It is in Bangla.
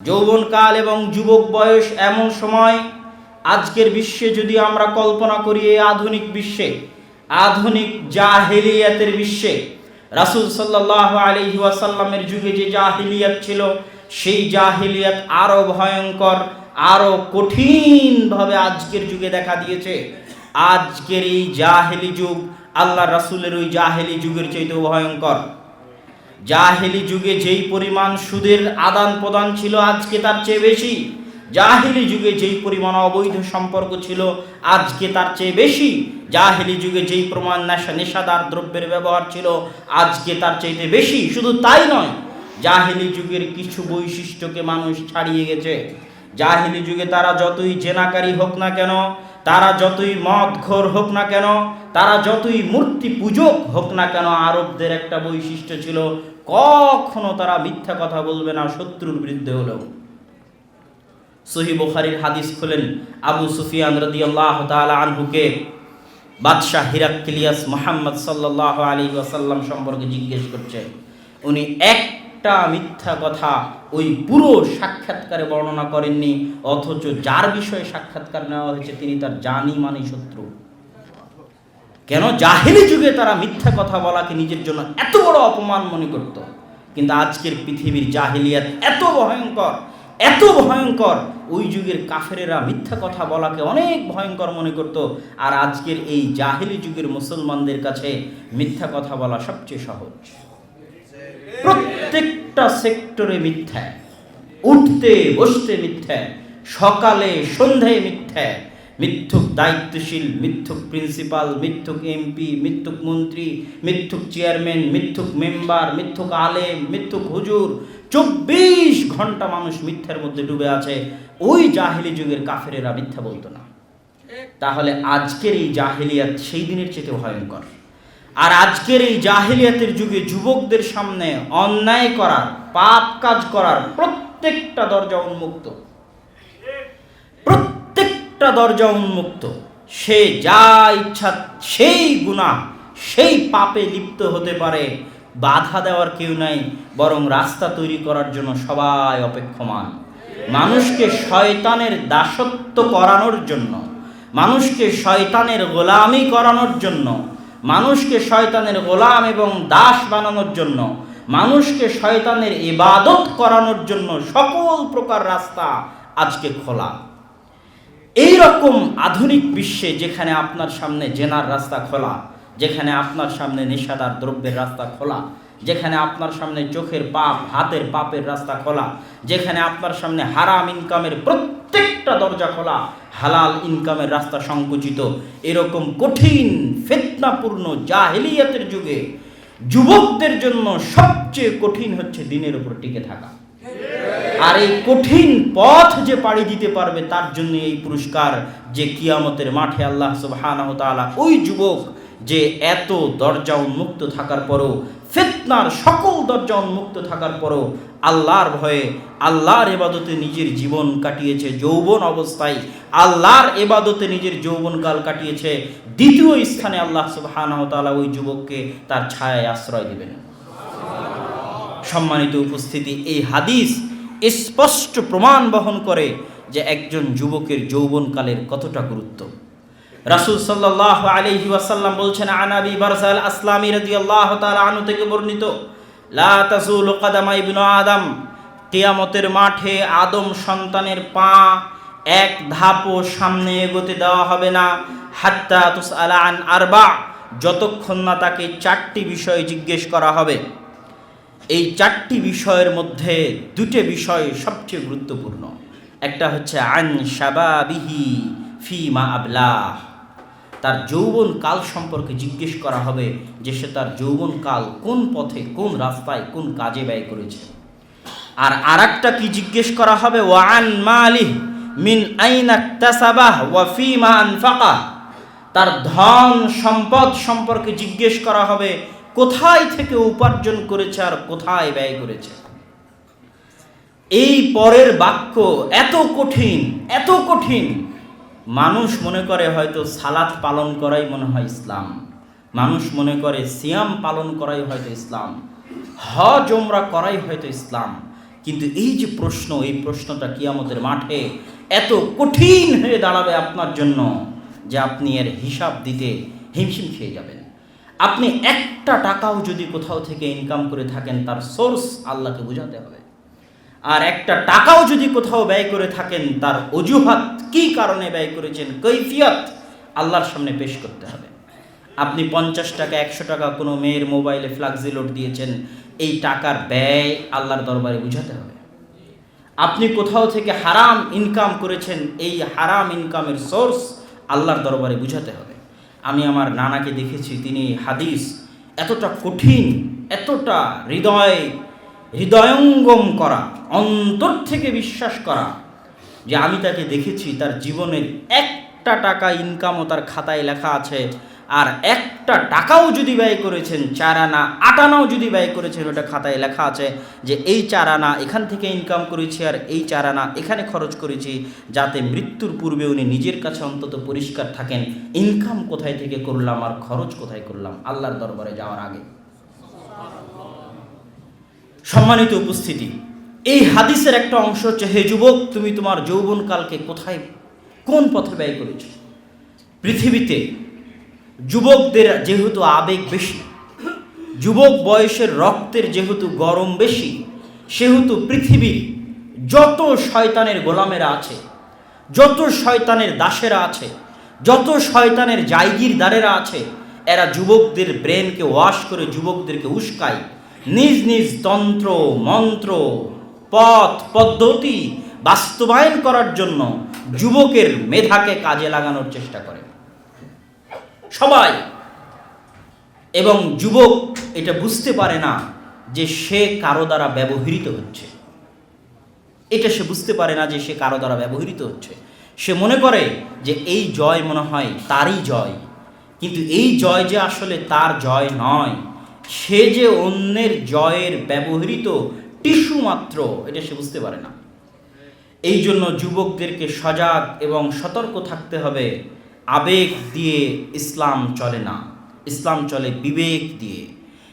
যৌবনকাল এবং যুবক বয়স এমন সময়, আজকের বিশ্বে যদি আমরা কল্পনা করি এই আধুনিক বিশ্বে, আধুনিক জাহেলিয়াতের বিশ্বে, রাসূল সাল্লাহ আলহি ওয়াসাল্লামের যুগে যে জাহিলিয়াত ছিল, সেই জাহিলিয়াত আরও ভয়ঙ্কর আরও কঠিনভাবে আজকের যুগে দেখা দিয়েছে। আজকের এই জাহেলি যুগ আল্লাহ রাসূলের ওই জাহেলি যুগের চাইতেও ভয়ঙ্কর। জাহেলি যুগে যেই পরিমাণ সুদের আদান প্রদান ছিল আজকে তার চেয়ে বেশি। জাহেলি যুগে যেই পরিমাণ অবৈধ সম্পর্ক ছিল আজকে তার চেয়ে বেশি। জাহেলি যুগে যেই প্রমাণ নেশা নেশাদার দ্রব্যের ব্যবহার ছিল আজকে তার চাইতে বেশি। শুধু তাই নয়, জাহেলি যুগের কিছু বৈশিষ্ট্যকে মানুষ ছাড়িয়ে গেছে। জাহেলি যুগে তারা যতই জেনাকারী হোক না কেন তারা যতই মদ ঘোর হোক না কেন, তারা যতই মূর্তি পূজক হোক না কেন, আরবদের একটা বৈশিষ্ট্য ছিল, কখনো তারা মিথ্যা কথা বলবে না, শত্রুর বিরুদ্ধে হলেও। সহি বুখারীর হাদিস খুলেন আবু সুফিয়ান রাদিয়াল্লাহু তাআলা আনহুকে, বাদশাহ হিরাক্লিয়াস মোহাম্মদ সাল্লাহ আলী ওয়াসাল্লাম সম্পর্কে জিজ্ঞেস করছে। উনি একটা মিথ্যা কথা ওই পুরো সাক্ষাৎকারে বর্ণনা করেননি, অথচ যার বিষয়ে সাক্ষাৎকার নেওয়া হয়েছে তিনি তার জানি মানি শত্রু। কেন জাহেলি যুগে তারা মিথ্যা কথা বলাকে নিজের জন্য এত বড় অপমান মনে করত? কিন্তু আজকের পৃথিবীর জাহিলিয়াত এত ভয়ঙ্কর এত ভয়ঙ্কর, ওই যুগের কাফেরেরা মিথ্যা কথা বলাকে অনেক ভয়ঙ্কর মনে করত, আর আজকের এই জাহেলি যুগের মুসলমানদের কাছে মিথ্যা কথা বলা সবচেয়ে সহজ। প্রত্যেকটা সেক্টরে মিথ্যা, উঠতে, বসতে মিথ্যা, সকালে, সন্ধ্যায় মিথ্যা, মিথ্যুক দায়িত্বশীল, মিথ্যুক প্রিন্সিপাল, মিথ্যুক এমপি মিথ্যুক মন্ত্রী, মিথ্যুক চেয়ারম্যান, মিথ্যুক মেম্বার, মিথ্যুক আলেম, মিথ্যুক হুজুর, চব্বিশ ঘণ্টা মানুষ মিথ্যার মধ্যে ডুবে আছে। ওই জাহেলি যুগের কাফেরেরা মিথ্যা বলতো না। তাহলে আজকের এই জাহেলিয়াত সেই দিনের চেয়ে ভয়ঙ্কর। আর আজকের এই জাহেলিয়াতের যুগে যুবকদের সামনে অন্যায় করার, পাপ কাজ করার প্রত্যেকটা দরজা উন্মুক্ত। প্রত্যেকটা দরজা উন্মুক্ত। সে যা ইচ্ছা সেই গুণা সেই পাপে লিপ্ত হতে পারে। বাধা দেওয়ার কেউ নাই, বরং রাস্তা তৈরি করার জন্য সবাই অপেক্ষমান। মানুষকে শয়তানের দাসত্ব করানোর জন্য, মানুষকে শয়তানের গোলামি করানোর জন্য মানুষকে শয়তানের গোলাম এবং দাস বানানোর জন্য, মানুষকে শয়তানের ইবাদত করানোর জন্য সকল প্রকার রাস্তা আজকে খোলা। এই রকম আধুনিক বিশ্বে যেখানে আপনার সামনে জেনার রাস্তা খোলা, যেখানে আপনার সামনে নেশাদার দ্রব্যের রাস্তা খোলা, যেখানে আপনার সামনে চোখের পাপ, হাতের পাপের রাস্তা খোলা, যেখানে আপনার সামনে হারাম ইনকামের প্রত্যেকটা দরজা খোলা, হালাল ইনকামের রাস্তা সংকুচিত। এরকম কঠিন, ফেতনাপূর্ণ, জাহেলিয়াতের যুগে যুবকদের জন্য সবচেয়ে কঠিন হচ্ছে দিনের উপর টিকে থাকা। আর এই কঠিন পথ যে পাড়ি দিতে পারবে, তার জন্য এই পুরস্কার যে কিয়ামতের মাঠে আল্লাহ সুবহানাহু তাআলা, ওই যুবক যে এত দরজা উন্মুক্ত থাকার পরও, ফেতনার সকল দরজা উন্মুক্ত থাকার পরও আল্লাহর ভয়ে আল্লাহর এবাদতে নিজের জীবন কাটিয়েছে যৌবন অবস্থায়। আল্লাহর এবাদতে নিজের যৌবনকাল কাটিয়েছে। দ্বিতীয় স্থানে আল্লাহ সুবহানাহু তাআলা ওই যুবককে তার ছায়ায় আশ্রয় দেবেন। সম্মানিত উপস্থিতি, এই হাদিস স্পষ্ট প্রমাণ বহন করে যে একজন যুবকের যৌবনকালের কতটা গুরুত্ব। রাসূল সাল্লাল্লাহু আলাইহি ওয়াসাল্লাম বলছেন আনাবি বারসাল আসলামী রাদিয়াল্লাহু তাআলা আনহু থেকে বর্ণিত লা তাজুলু কাদামা ইবনু আদম। কিয়ামতের মাঠে আদম সন্তানের পা এক ধাপও সামনে এগোতে দেওয়া হবে না। হাত্তা তুসআলা আন আরবা। যতক্ষণ না তাকে চারটি বিষয় জিজ্ঞেস করা হবে। এই চারটি বিষয়ের মধ্যে দুটো বিষয় সবচেয়ে গুরুত্বপূর্ণ। একটা হচ্ছে আন শাবাবিহি ফি মা আবলাহ। তার যৌবন কাল সম্পর্কে জিজ্ঞেস করা হবে যে সে তার যৌবন কাল কোন পথে, কোন রাস্তায়, কোন কাজে ব্যয় করেছে। আর আরেকটা কি জিজ্ঞেস করা হবে? ওয়ান মালিহ মিন আইনা তাসাবাহ ওয়া আনফাকা। তার ধন সম্পদ সম্পর্কে জিজ্ঞেস করা হবে, কোথায় থেকে উপার্জন করেছে আর কোথায় ব্যয় করেছে। এই পরের বাক্য এত কঠিন এত কঠিন মানুষ মনে করে হয়তো সালাত পালন করাই মনে হয় ইসলাম। মানুষ মনে করে সিয়াম পালন করাই হয়তো ইসলাম। হজ ওমরা করাই হয়তো ইসলাম। কিন্তু এই যে প্রশ্ন, এই প্রশ্নটা কিয়ামতের মাঠে এত কঠিন হয়ে দাঁড়াবে আপনার জন্য যে আপনি এর হিসাব দিতে হিমশিম খেয়ে যাবেন। আপনি একটা টাকাও যদি কোথাও থেকে ইনকাম করে থাকেন, তার সোর্স আল্লাহকে বোঝাতে হবে। আর একটা টাকাও যদি কোথাও ব্যয় করে থাকেন, তার অজুহাত কি কারণে ব্যয় করেছেন, কৈফিয়ত আল্লাহর সামনে পেশ করতে হবে। আপনি পঞ্চাশ টাকা, একশো টাকা কোনো মেয়ের মোবাইলে ফ্লাক্সি লোড দিয়েছেন, এই টাকার ব্যয় আল্লাহর দরবারে বুঝাতে হবে। আপনি কোথাও থেকে হারাম ইনকাম করেছেন, এই হারাম ইনকামের সোর্স আল্লাহর দরবারে বুঝাতে হবে। আমি আমার নানাকে দেখেছি, তিনি হাদিস এতটা কঠিন, এতটা হৃদয় হৃদয়ঙ্গম করা, অন্তর থেকে বিশ্বাস করা, যে আমি তাকে দেখেছি, তার জীবনের একটা টাকা ইনকামও তার খাতায় লেখা আছে, আর একটা টাকাও যদি ব্যয় করেছেন চার আনা আট আনাও যদি ব্যয় করেছেন, ওটা খাতায় লেখা আছে যে এই চার আনা এখান থেকে ইনকাম করেছি, আর এই চার আনা এখানে খরচ করেছি, যাতে মৃত্যুর পূর্বে উনি নিজের কাছে অন্তত পরিষ্কার থাকেন। ইনকাম কোথায় থেকে করলাম, আর খরচ কোথায় করলাম? আল্লাহর দরবারে যাওয়ার আগে। সম্মানিত উপস্থিতি। এই হাদিসের একটা অংশ হচ্ছে, হে যুবক, তুমি তোমার যৌবনকালকে কোথায়, কোন পথে ব্যয় করেছ? পৃথিবীতে যুবকদের যেহেতু আবেগ বেশি, যুবক বয়সের রক্তের যেহেতু গরম বেশি, সেহেতু পৃথিবীর যত শয়তানের গোলামেরা আছে, যত শয়তানের দাসেরা আছে, যত শয়তানের জায়গির দ্বারেরা আছে, এরা যুবকদের ব্রেনকে ওয়াশ করে যুবকদেরকে উস্কায় নিজ নিজ তন্ত্র, মন্ত্র, পথ, পদ্ধতি বাস্তবায়ন করার জন্য যুবকের মেধাকে কাজে লাগানোর চেষ্টা করে। সবাই এবং যুবক এটা বুঝতে পারে না যে সে কারও দ্বারা ব্যবহৃত হচ্ছে। এটা সে বুঝতে পারে না যে সে কারও দ্বারা ব্যবহৃত হচ্ছে। সে মনে করে যে এই জয় মনে হয় তারই জয়, কিন্তু এই জয় যে আসলে তার জয় নয় সে যে অন্যের জয়ের ব্যবহৃত টিস্যু মাত্র, এটা সে বুঝতে পারে না। এই জন্য যুবকদেরকে সজাগ এবং সতর্ক থাকতে হবে। আবেগ দিয়ে ইসলাম চলে না। ইসলাম চলে বিবেক দিয়ে।